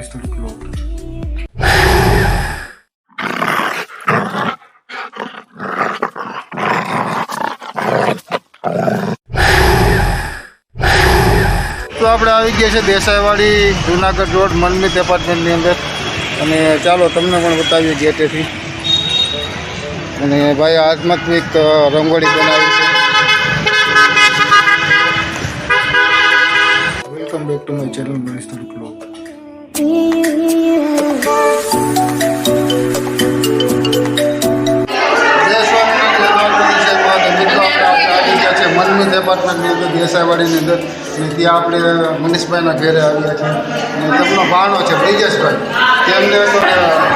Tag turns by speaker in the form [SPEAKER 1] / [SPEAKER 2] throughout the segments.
[SPEAKER 1] my channel તો આપણે આવી ગયા છે દેસાઈવાડી, જુનાગઢ રોડ મનમિત એપાર્ટમેન્ટની અંદર. અને ચાલો તમને પણ બતાવીએ ગેટેથી. અને ભાઈ હાથમાં એક રંગોળી બનાવી છે. Welcome back to my channel Manish blog Manmit એપાર્ટમેન્ટની અંદર દેસાઈવાડીની અંદર ત્યાં આપણે મનીષભાઈના ઘરે આવ્યા છીએ તેમનો ભાણો છે બ્રિજેશભાઈ તેમને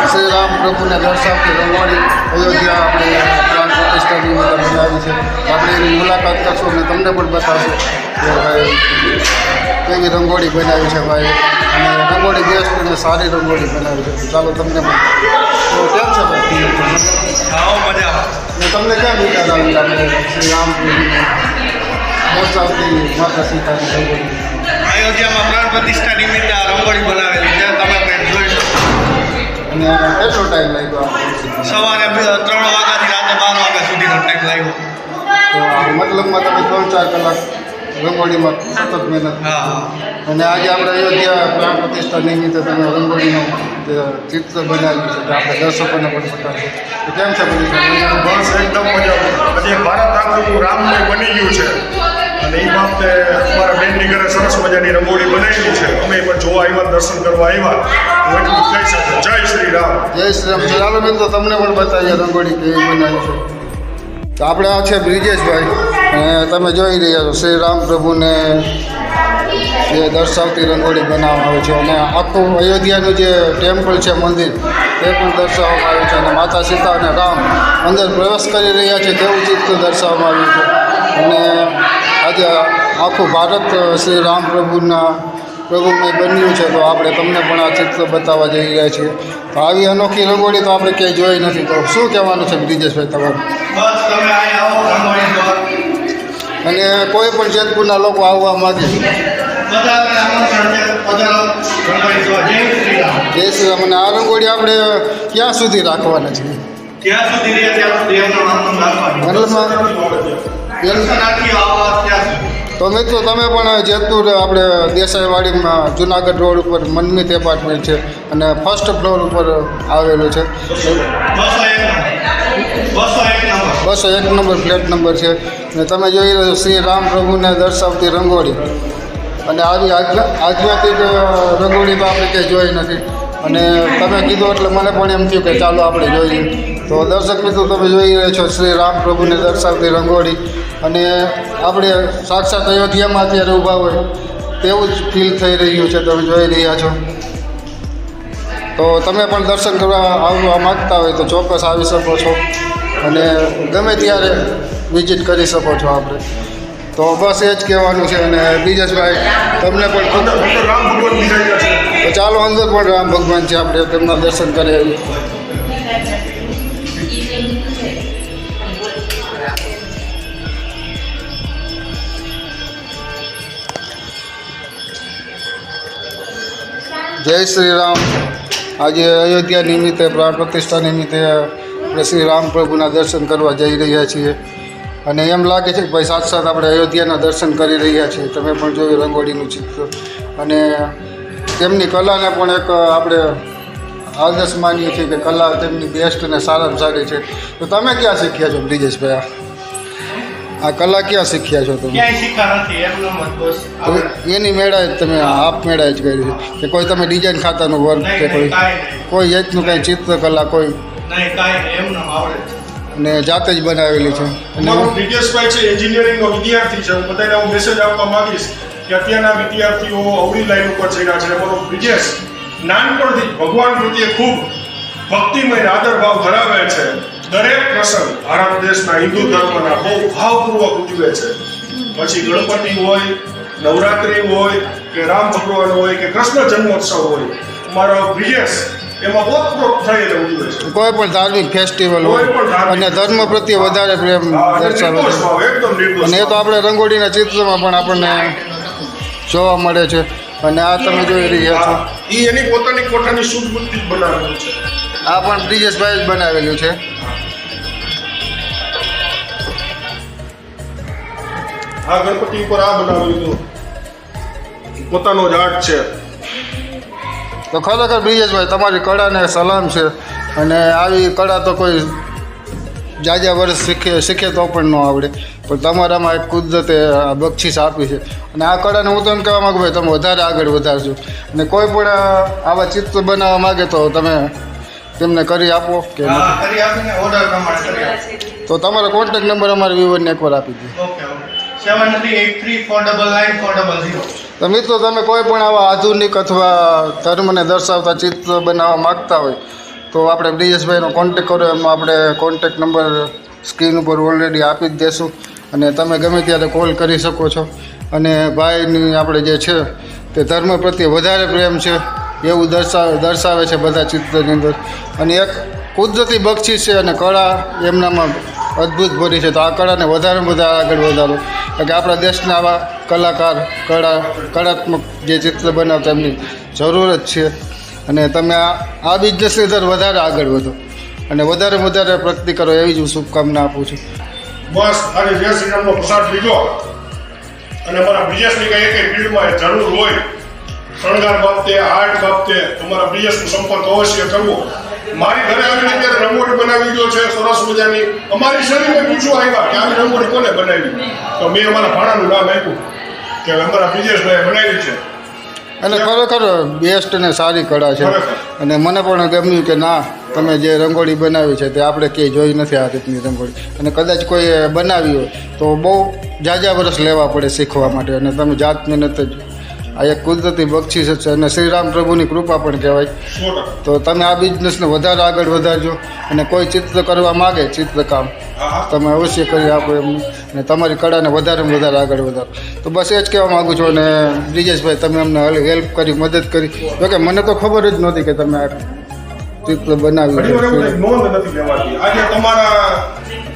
[SPEAKER 1] શ્રી રામ પ્રભુને દર્શાવતી રંગોળી અયોધ્યા આપણે પ્રતિષ્ઠાની અંદર બનાવી છે. આપણે એની મુલાકાત કરશું અને તમને પણ બતાવશું કે ભાઈ કેવી રંગોળી બનાવી છે ભાઈ. અને રંગોળી બેસ્ટ અને સારી રંગોળી બનાવી છે. ચાલો તમને પણ. તો કેમ છે ભાઈ? તમને કેમ વિચાર આવી આપણે શ્રી રામ દર્શાવતી માતા સીતાની રંગોળી?
[SPEAKER 2] અયોધ્યામાં પ્રાણ પ્રતિષ્ઠા નિમિત્તે આ રંગોળી બનાવેલી છે. તમે કંઈક જોઈ શકો.
[SPEAKER 1] અને કેટલો ટાઈમ લાગ્યો
[SPEAKER 2] સવારે ત્રણ લાગ્યો.
[SPEAKER 1] તો મતલબમાં તમે ત્રણ ચાર કલાક રંગોળીમાં સતત મહેનત અને આજે આપણે અયોધ્યા પ્રાણ પ્રતિષ્ઠા નિમિત્તે તમે રંગોળીનું જે ચિત્ર બનાવ્યું છે આપણે દર્શકોને પણ બતાવશું તો કેમ છે
[SPEAKER 3] બસ એકદમ મજા આજે ભારત આખું રામમય બની ગયું છે. અને એ બાબતે અમારા બેનની ઘરે સરસ મજાની રંગોળી બનાવેલી છે. અમે પણ જોવા આવ્યા દર્શન કરવા આવ્યા. હું એટલું કહી શકું. જય શ્રી રામ.
[SPEAKER 1] જય શ્રી રામ. ચાલો તો તમને પણ બતાવીએ રંગોળી કેવી બનાવી છે. તો આપણે આ છે બ્રિજેશભાઈ. અને તમે જોઈ રહ્યા છો, શ્રી રામ પ્રભુને જે દર્શાવતી રંગોળી બનાવવામાં આવે છે. અને આખું અયોધ્યાનું જે ટેમ્પલ છે, મંદિર, તે પણ દર્શાવવામાં આવ્યું છે. અને માતા સીતા અને રામ અંદર પ્રવેશ કરી રહ્યા છે તેવું ચિત્ર દર્શાવવામાં આવ્યું છે. અને આજે આખું ભારત, શ્રી રામ પ્રભુના પ્રભુમય બન્યું છે તો આપણે તમને પણ આ ચિત્ર બતાવવા જઈ રહ્યા છીએ. તો આવી અનોખી રંગોળી તો આપણે ક્યાંય જોઈ નથી તો શું કહેવાનું છે બ્રિજેશભાઈ તમારું? અને કોઈ પણ જેતપુરના લોકો આવવા માગે
[SPEAKER 2] જય શ્રી રામ.
[SPEAKER 1] જય શ્રી રામ. અને આ રંગોળી આપણે ક્યાં સુધી રાખવાના છે.
[SPEAKER 2] ત્યાં સુધી.
[SPEAKER 1] તો મિત્રો તમે પણ જેતપુર આપણે દેસાઈવાડીમાં જુનાગઢ રોડ ઉપર મનમિત એપાર્ટમેન્ટ છે અને ફર્સ્ટ ફ્લોર ઉપર આવેલું છે.
[SPEAKER 2] બસો એક નંબર
[SPEAKER 1] ફ્લેટ નંબર છે. અને તમે જોઈ રહ્યો શ્રી રામ પ્રભુને દર્શાવતી રંગોળી. અને આવી આજ્ઞા આધ્યાત્મિક રંગોળી તો આપણે ક્યાંય જોઈ નથી. અને તમે કીધું એટલે મને પણ એમ થયું કે ચાલો આપણે જોઈએ. તો દર્શક મિત્રો, તમે જોઈ રહ્યા છો શ્રી રામ પ્રભુને દર્શાવતી રંગોળી. અને આપણે સાક્ષાત અયોધ્યામાં અત્યારે ઊભા હોય, તેવું જ ફીલ થઈ રહ્યું છે. તમે જોઈ રહ્યા છો. તો તમે પણ દર્શન કરવા આવવા માગતા હોય તો ચોક્કસ આવી શકો છો. અને ગમે ત્યારે વિઝિટ કરી શકો છો આપણે. તો બસ એ જ કહેવાનું છે. અને બ્રિજેશભાઈ તમને પણ
[SPEAKER 3] રામ ભગવાન
[SPEAKER 1] તો ચાલો અંદર પણ રામ ભગવાન છે, આપણે તેમના દર્શન કરી આવીએ. જય શ્રી રામ આજે અયોધ્યા નિમિત્તે, પ્રાણ પ્રતિષ્ઠા નિમિત્તે આપણે શ્રી રામ પ્રભુના દર્શન કરવા જઈ રહ્યા છીએ. અને એમ લાગે છે કે ભાઈ સાથ સાથ આપણે અયોધ્યાના દર્શન કરી રહ્યા છીએ. તમે પણ જોયું, રંગોળીનું ચિત્ર. અને તેમની કલાને પણ એક આપણે આદર્શ માનીએ છીએ કે કલા તેમની બેસ્ટ અને સારામાં સારી છે. તો તમે ક્યાં શીખ્યા છો બ્રિજેશભાઈ? આ? કલા ક્યાં શીખ્યા છો તમે? એની મેળા જ તમે આપ મેળા જ કરી છે. કે કોઈ તમે ડિઝાઇન ખાતાનું વર્ક કે કોઈ કોઈ જાતનું કાંઈ ચિત્રકલા કોઈ અને જાતે જ બનાવેલી છે.
[SPEAKER 3] બ્રિજેશભાઈ છે એન્જિનિયરિંગનો વિદ્યાર્થી છે. બધાને હું મેસેજ આપવા માંગીશ. કે અત્યારના વિદ્યાર્થીઓ અવળી લાઈન ઉપર ચડ્યા છે. પણ બ્રિજેશ નાનપણથી ભગવાન પ્રત્યે ખૂબ ભક્તિમય આદરભાવ આદર ભાવ ધરાવે છે. દરેક પ્રસંગ ભારત દેશના હિન્દુ ધર્મના બહુ ભાવપૂર્વક ઉજવે છે. પછી ગણપતિ હોય નવરાત્રિ હોય કે રામ ભગવાન હોય કે કૃષ્ણ જન્મોત્સવ હોય અમારો બ્રિજેશ એમાં ઓતપ્રોત થઈને ઉજવે છે.
[SPEAKER 1] કોઈ પણ ધાર્મિક ફેસ્ટિવલ હોય અને ધર્મ પ્રત્યે વધારે પ્રેમ દર્શાવે છે. અને એ તો આપણે રંગોળીના ચિત્રમાં પણ આપણને જોવા મળે છે. અને આ તમે જોઈ રહ્યા છો.
[SPEAKER 3] એ એની પોતાની કોઠાની શુદ્ધ બુદ્ધિ બનાવેલું છે.
[SPEAKER 1] આ પણ બ્રિજેશભાઈ જ બનાવેલું છે.
[SPEAKER 3] આ ગણપતિ ઉપર આ બનાવેલું પોતાનો જ આર્ટ છે.
[SPEAKER 1] તો ખરેખર બ્રિજેશભાઈ તમારી કળાને સલામ છે. અને આવી કળા તો કોઈ જાજા વર્ષ શીખે શીખે તો પણ ન આવડે. પણ તમારામાં એક કુદરતે બક્ષિસ આપી છે. અને આ કળાને હું તો કહેવા માગું ભાઈ તમે વધારે આગળ વધારજો. અને કોઈ પણ આવા ચિત્ર બનાવવા માગે તો તમે તેમને કરી આપો કે તો તમારો કોન્ટેક્ટ નંબર અમારા વિવરને એકવાર આપી દો.
[SPEAKER 2] Okay okay. Seven three eight three four double nine four double zero
[SPEAKER 1] તો મિત્રો તમે કોઈ પણ આવા આધુનિક અથવા ધર્મને દર્શાવતા ચિત્ર બનાવવા માગતા હોય તો આપણે બ્રિજેશભાઈનો કોન્ટેક કરો, એમાં આપણે કોન્ટેક નંબર સ્ક્રીન ઉપર ઓલરેડી આપી જ દેશું. અને તમે ગમે ત્યારે કોલ કરી શકો છો. અને ભાઈની આપણે જે છે, તે ધર્મ પ્રત્યે વધારે પ્રેમ છે, એવું દર્શાવે દર્શાવે છે બધા ચિત્રની અંદર. અને એક કુદરતી બક્ષિસ છે અને કળા એમનામાં અદ્ભુત ભરી છે. તો આ કળાને વધારે વધારે આગળ વધારો. કે આપણા દેશના આવા કલાકાર, કળા, કળાત્મક જે ચિત્ર બનાવતા એમની જરૂર જ છે. અને તમે આ આ બિઝનેસની અંદર વધારે આગળ વધો. અને વધારે વધારે પ્રગતિ કરો એવી જ હું શુભકામના આપું છું.
[SPEAKER 3] બસ અને જય શ્રી રામનો પ્રસાદ લીધો. અને અમારા બિઝનેસની કંઈ એક ફિલ્ડમાં જરૂર હોય, શણગાર બાબતે, આર્ટ બાબતે, તમારા બિઝનેસનો સંપર્ક અવશ્ય કરવો. મારી ઘરે આવીને અત્યારે રંગોળી બનાવી ગયો છે, સરસ મજાની. અમારી શરીરને પૂછવા આવ્યા કે આવી રંગોળી કોને બનાવી? તો મેં અમારા ભાણાનું નામ આપ્યું કે અમારા બ્રિજેશભાઈએ બનાવી છે.
[SPEAKER 1] અને ખરેખર બેસ્ટ અને સારી કળા છે. અને મને પણ ગમ્યું કે ના તમે જે રંગોળી બનાવી છે તે આપણે ક્યાંય જોઈ નથી આ રીતની રંગોળી. અને કદાચ કોઈ બનાવી હોય તો બહુ જાજા વર્ષ લેવા પડે શીખવા માટે. અને તમે જાત મહેનત જ આ એક કુદરતી બક્ષિસ છે અને શ્રીરામ પ્રભુની કૃપા પણ કહેવાય. તો તમે આ બિઝનેસને વધારે આગળ વધારજો અને કોઈ ચિત્ર કરવા માગે ચિત્રકામ તમે અવશ્ય કરી આપો એમને અને તમારી કળાને વધારે વધારે આગળ વધારો. તો બસ એ જ કહેવા માગું છું અને બ્રિજેશભાઈ તમે અમને હેલ્પ કરી મદદ કરી. જોકે મને તો ખબર જ નહોતી કે તમે આ ચિત્ર
[SPEAKER 3] નોંધ નથી લેવાતી. આજે તમારા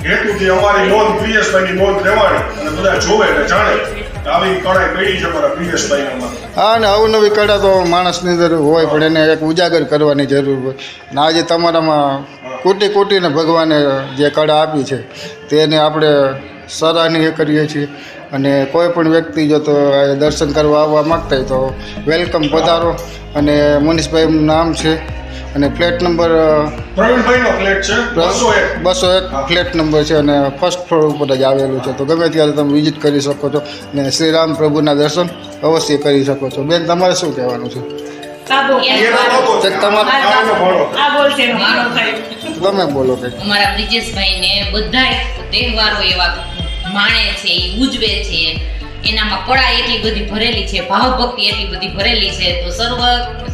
[SPEAKER 3] હેતુથી અમારી નોંધ પ્રિયેશભાઈની નોંધ લેવાની. અને બધા જોવે જાણે.
[SPEAKER 1] હા અને અવનવી કળા તો માણસની અંદર હોય પણ એને એક ઉજાગર કરવાની જરૂર હોય. અને આજે તમારામાં કુટી કુટીને ભગવાને જે કળા આપી છે તેને આપણે સરાહનીય કરીએ છીએ. અને કોઈ પણ વ્યક્તિ જો તો દર્શન કરવા આવવા માગતા હોય તો વેલકમ પધારો. અને મનીષભાઈનું નામ છે અને ફ્લેટ નંબર
[SPEAKER 3] પ્રવીણભાઈનો ફ્લેટ છે બસો એક.
[SPEAKER 1] બસો એક ફ્લેટ નંબર છે અને ફર્સ્ટ ફ્લોર ઉપર જ આવેલું છે. તો ગમે ત્યારે તમે વિઝિટ કરી શકો છો અને શ્રી રામ પ્રભુના દર્શન અવશ્ય કરી શકો છો. બેન તમારે શું કહેવાનું છે. તમે બોલો કે.
[SPEAKER 4] અમારા બ્રિજેશભાઈને બધા તહેવારો એવા માણે છે ઉજવે છે. એનામાં કળા એટલી બધી ભરેલી છે ભાવભક્તિ એટલી બધી ભરેલી છે તો સર્વ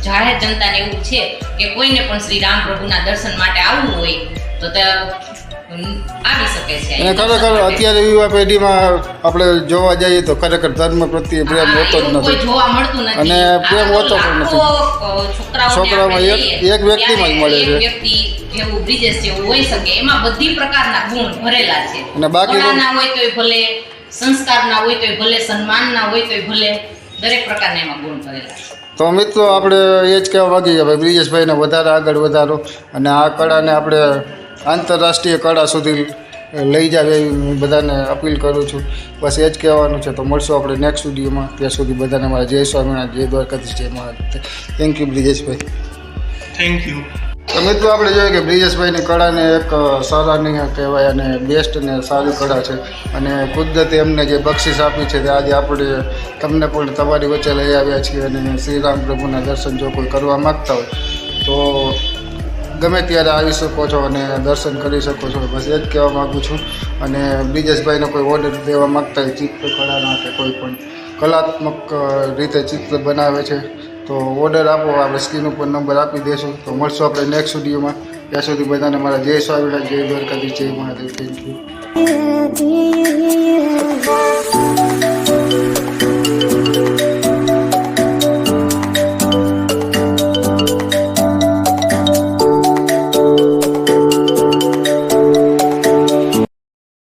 [SPEAKER 4] જાહેર જનતાને એવું છે કે કોઈને પણ શ્રી રામ પ્રભુના દર્શન માટે આવવું હોય તો તે આવી શકે છે
[SPEAKER 1] અને ખરેખર અત્યારે યુવા પેઢીમાં આપણે જોવા જઈએ તો ખરેખર ધર્મ પ્રત્યે પ્રેમ હોતો જ નથી
[SPEAKER 4] જોવા મળતું નથી
[SPEAKER 1] અને પ્રેમ હોતો પણ નથી. છોકરાઓમાં એક- એક વ્યક્તિમાં જ મળે છે.
[SPEAKER 4] વ્યક્તિ જેવું જેવું હોઈ શકે એમાં બધી પ્રકારના ગુણ ભરેલા છે
[SPEAKER 1] અને બાકી
[SPEAKER 4] ના હોય ભલે સંસ્કારના હોય તોય ભલે સન્માનના હોય તોય ભલે દરેક પ્રકારના એમાં ગુણ ભરેલા
[SPEAKER 1] તો મિત્રો આપણે એ જ કહેવા માગીએ ભાઈ બ્રિજેશભાઈને વધારે આગળ વધારો અને આ કળાને આપણે આંતરરાષ્ટ્રીય કળા સુધી લઈ જાવ એવી હું બધાને અપીલ કરું છું. બસ એ જ કહેવાનું છે. તો મળશું આપણે નેક્સ્ટ વિડીયોમાં. ત્યાં સુધી બધાને મારા જય સ્વામિનારાયણ જય દ્વારકાધીશ જય મહારાજ થેન્ક યુ બ્રિજેશભાઈ.
[SPEAKER 2] થેન્ક યુ
[SPEAKER 1] તો મિત્રો આપણે જોઈએ કે બ્રિજેશભાઈની કળાને એક સરાહનીય કહેવાય અને બેસ્ટ ને સારી કળા છે. અને કુદરતે એમને જે બક્ષિસ આપી છે તે આજે આપણે તમને પણ તમારી વચ્ચે લઈ આવ્યા છીએ અને શ્રીરામ પ્રભુના દર્શન જો કોઈ કરવા માગતા હોય, તો ગમે ત્યારે આવી શકો છો અને દર્શન કરી શકો છો. બસ એ જ કહેવા માગું છું. અને બ્રિજેશભાઈને કોઈ ઓર્ડર દેવા માગતા હોય ચિત્રકળાના કે કોઈ પણ કલાત્મક રીતે ચિત્ર બનાવે છે તો ઓર્ડર આપો આપણે સ્ક્રીન ઉપર નંબર આપી દઈશું તો મળશું આપણે નેક્સ્ટ વિડીયોમાં ત્યાં સુધી બધાને મારા જય સ્વામિનારાયણ, જય દ્વારકાધીશ, જય મહાદેવ. Thank you.